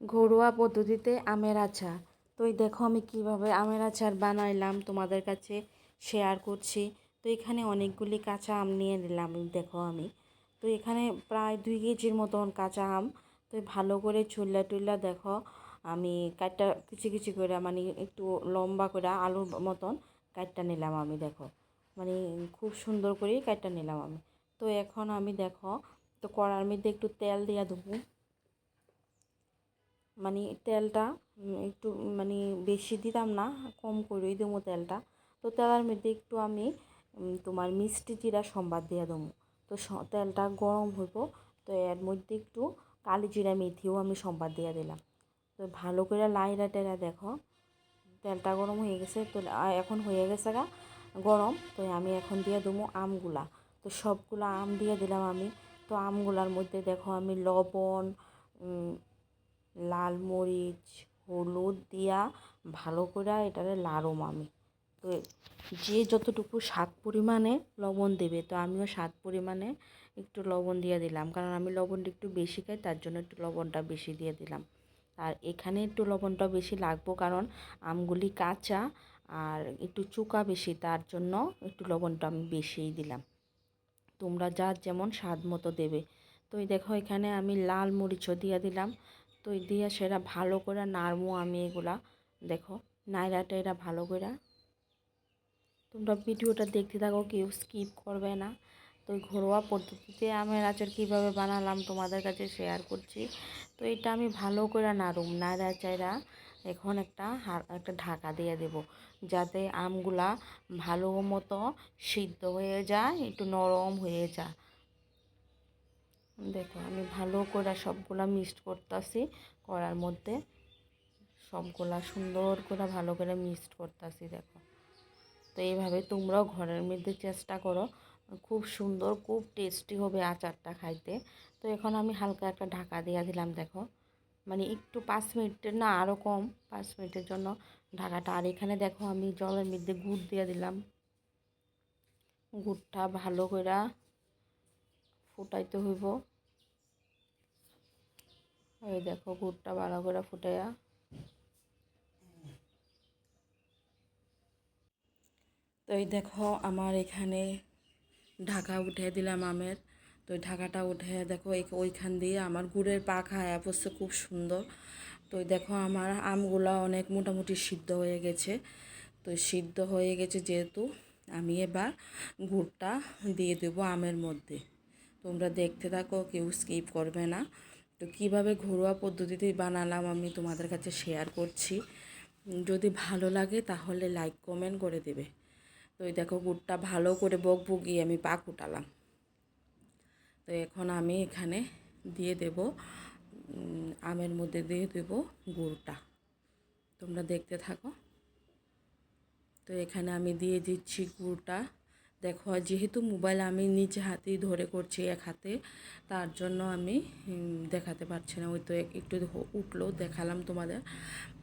ঘরোয়া পদ্ধতিতে আমের আচার। তো এই দেখো আমি কীভাবে আমের আচার বানাইলাম, তোমাদের কাছে শেয়ার করছি। তো এখানে অনেকগুলি কাঁচা আম নিয়ে নিলাম দেখো আমি। তো এখানে প্রায় দুই কেজির মতন কাঁচা আম। তো ভালো করে চুল্লা টুল্লা দেখো, আমি কাটটা কিছু কিছু করে মানে একটু লম্বা করে আলুর মতন কাটটা নিলাম আমি, দেখো। মানে খুব সুন্দর করেই কাটটা নিলাম আমি। তো এখন আমি দেখো, তো কড়ার মধ্যে একটু তেল দিয়া দেবো। মানে তেলটা একটু মানে বেশি দিতাম না, কম করেই দেবো তেলটা। তো তেলের মধ্যে একটু আমি তোমার মিষ্টি জিরা সম্বাদ দিয়ে দেবো। তো তেলটা গরম হইব, তো এর মধ্যে একটু কালি জিরা মেথিও আমি সম্বাদ দিয়ে দিলাম। তো ভালো করে লাইরা টেরা দেখো, তেলটা গরম হয়ে গেছে, তো এখন হয়ে গেছে গা গরম, তো আমি এখন দিয়ে দেবো আমগুলা। তো সবগুলা আম দিয়ে দিলাম আমি, তো আমগুলার মধ্যে দেখো আমি লবণ লাল মরিচ, হলুদ দিয়া ভালো করে এটারে লাড়ম আমি তো যে যতটুকু স্বাদ পরিমাণে লবণ দেবে, তো আমিও স্বাদ পরিমাণে একটু লবণ দিয়ে দিলাম। কারণ আমি লবণটা একটু বেশি খাই, তার জন্য একটু লবণটা বেশি দিয়ে দিলাম। আর এখানে একটু লবণটা বেশি লাগবো কারণ আমগুলি কাঁচা আর একটু চোকা বেশি, তার জন্য একটু লবণটা আমি বেশিই দিলাম। তোমরা যার যেমন স্বাদ মতো দেবে। তো দেখো, এখানে আমি লাল মরিচও দিয়ে দিলাম। তো দিয়ে সেটা ভালো করে নাড়মো আমি এগুলা। দেখো নাইরাটা এরা ভালো করে তোমরা ভিডিওটা দেখতে থাকো, কেউ স্কিপ করবে না। তো ঘরোয়া পদ্ধতিতে আমের আচার কীভাবে বানালাম তোমাদের কাছে শেয়ার করছি। তো এটা আমি ভালো করে নাড়ুম। নাড়া চাইরা এখন একটা একটা ঢাকা দিয়ে দেব, যাতে আমগুলা ভালো মতো সিদ্ধ হয়ে যায়, একটু নরম হয়ে যায়। দেখো, আমি ভালো করে সবগুলা মিক্সড করতেছি করার মধ্যে। সবগুলা সুন্দর করে ভালো করে মিক্সড করতেছি, দেখো। তো এইভাবে তোমরাও ঘরের মধ্যে চেষ্টা করো, খুব সুন্দর, খুব টেস্টি হবে আচারটা খাইতে। তো এখন আমি হালকা একটা ঢাকা দিয়ে দিলাম, দেখো। মানে একটু পাঁচ মিনিটের না আরও কম, পাঁচ মিনিটের জন্য ঢাকাটা। আর এখানে দেখো, আমি জলের মধ্যে গুড় দিয়ে দিলাম। গুড়টা ভালো করে ফুটাইতে হইব। এই দেখো গুড়টা ভালো করে ফুটাইয়া। তো এই দেখো আমার এখানে ঢাকা উঠে দিলাম আমের। তো ঢাকাটা উঠে দেখো ওইখান দিয়ে আমার গুড়ের পাখা অবশ্য খুব সুন্দর। তো দেখো আমার আমগুলা অনেক মোটামুটি সিদ্ধ হয়ে গেছে। তো সিদ্ধ হয়ে গেছে যেহেতু আমি এবার গুড়টা দিয়ে দেবো আমের মধ্যে। তোমরা দেখতে থাকো, কেউ স্কিপ করবে না। তো কীভাবে ঘরোয়া পদ্ধতিতে বানালাম আমি তোমাদের কাছে শেয়ার করছি। যদি ভালো লাগে তাহলে লাইক কমেন্ট করে দেবে। তো এই দেখো গুড়টা ভালো করে বক বগিয়ে আমি পাক উঠালাম। তো এখন আমি এখানে দিয়ে দেব আমের মধ্যে দিয়ে দেব গুড়টা। তোমরা দেখতে থাকো। তো এখানে আমি দিয়ে দিচ্ছি গুড়টা। দেখো যেহেতু মোবাইল আমি নিচে হাতেই ধরে করছি এক হাতে, তার জন্য আমি দেখাতে পারছি না। ওই তো একটু উঠল, দেখালাম তোমাদের।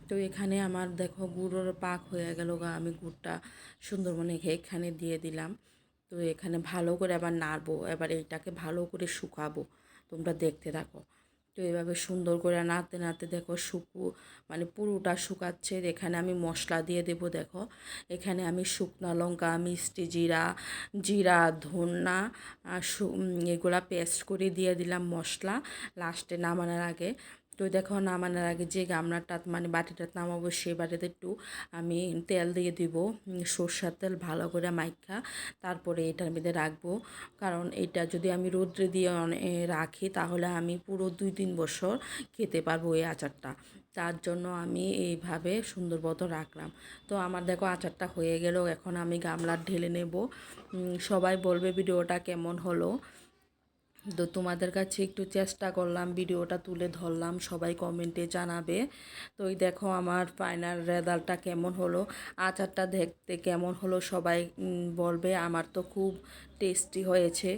তো এখানে আমার দেখো, গুড়ের পাক হয়ে গেল গা। আমি গুড়টা সুন্দরবনে এখানে দিয়ে দিলাম। তো এখানে ভালো করে আবার নাড়বো, এবার এইটাকে ভালো করে শুকাবো। তোমরা দেখতে থাকো। তো এভাবে সুন্দর করে নাড়তে নাড়তে দেখো শুকু মানে পুরোটা শুকাচ্ছে। এখানে আমি মশলা দিয়ে দেব দেখো। এখানে আমি শুকনা লঙ্কা মিষ্টি জিরা জিরা উম, এগুলা পেস্ট করে দিয়ে দিলাম মশলা। লাস্টে নামানোর আগে তো দেখো নামানোর আগে যে গামলাটা মানে বাটিটা নামাবো সেই বাটিতে একটু আমি তেল দিয়ে দিব সর্ষের তেল ভালো করে মাইখা, তারপরে এটার মধ্যে রাখব। কারণ এটা যদি আমি রোদ্রে দিয়ে রাখি তাহলে আমি পুরো দুই তিন বছর খেতে পারব এই আচারটা। তার জন্য আমি এইভাবে সুন্দর মতো রাখলাম। তো আমার দেখো আচারটা হয়ে গেল, এখন আমি গামলার ঢেলে নেব। সবাই বলবে ভিডিওটা কেমন হলো। তো তোমাদের কাছে একটু চেষ্টা করলাম, ভিডিওটা তুলে ধরলাম, সবাই কমেন্টে জানাবে। তো ওই দেখো আমার ফাইনাল রেজাল্টটা কেমন হলো, আচারটা দেখতে কেমন হলো সবাই বলবে। আমার তো খুব টেস্টি হয়েছে।